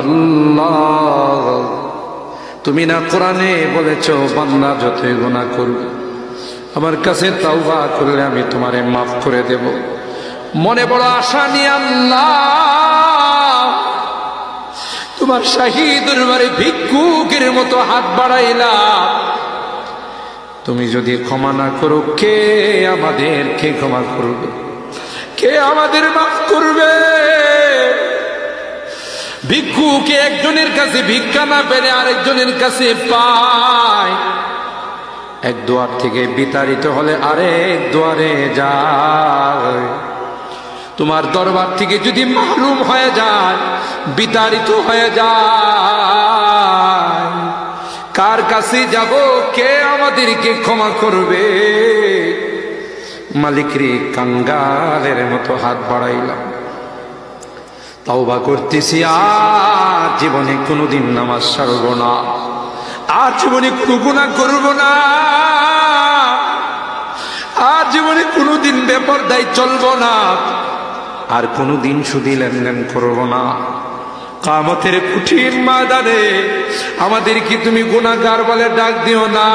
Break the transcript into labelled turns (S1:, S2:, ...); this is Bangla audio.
S1: আল্লাহ। তুমি না কোরআনে বলেছ, বান্দা যতই গুনাহ করবে আমার কাছে তাওবা করলে আমি তোমারে মাফ করে দেব। মনে বড় আশা নিয়ে আল্লাহ, তোমার শাহী দরবারে ভিক্ষুকের মতো হাত বাড়াইলাম তুমি যদি ক্ষমা না করো, কে আমাদের কে ক্ষমা করবে? কে আমাদের মাফ করবে? ভিক্ষুকে একজনের কাছে ভিক্ষা না পেলে আরেকজনের কাছে পায়। এক দুয়ার থেকে বিতাড়িত হলে আরেক দুয়ারে যায়। তোমার দরবার থেকে যদি মাহরুম হয়ে যায়, বিতাড়িত হয়ে যায়। কার কাছে যাব, কে আমাদেরকে ক্ষমা করবে? মালিক রে কাঙ্গালের মতো হাত বাড়াইলাম। তাওবা করতেছি, আর জীবনে কোনোদিন নামাজ সারব না। আর জীবনে কোনো গুণা করব না। আর জীবনে কোনোদিন ব্যাপার দায় চলবো না। আর কোনোদিন সুদি লেনদেন করব না। কামতের কঠিন ময়দানে আমাদের কি তুমি গুণাগার বলে ডাক দিও না।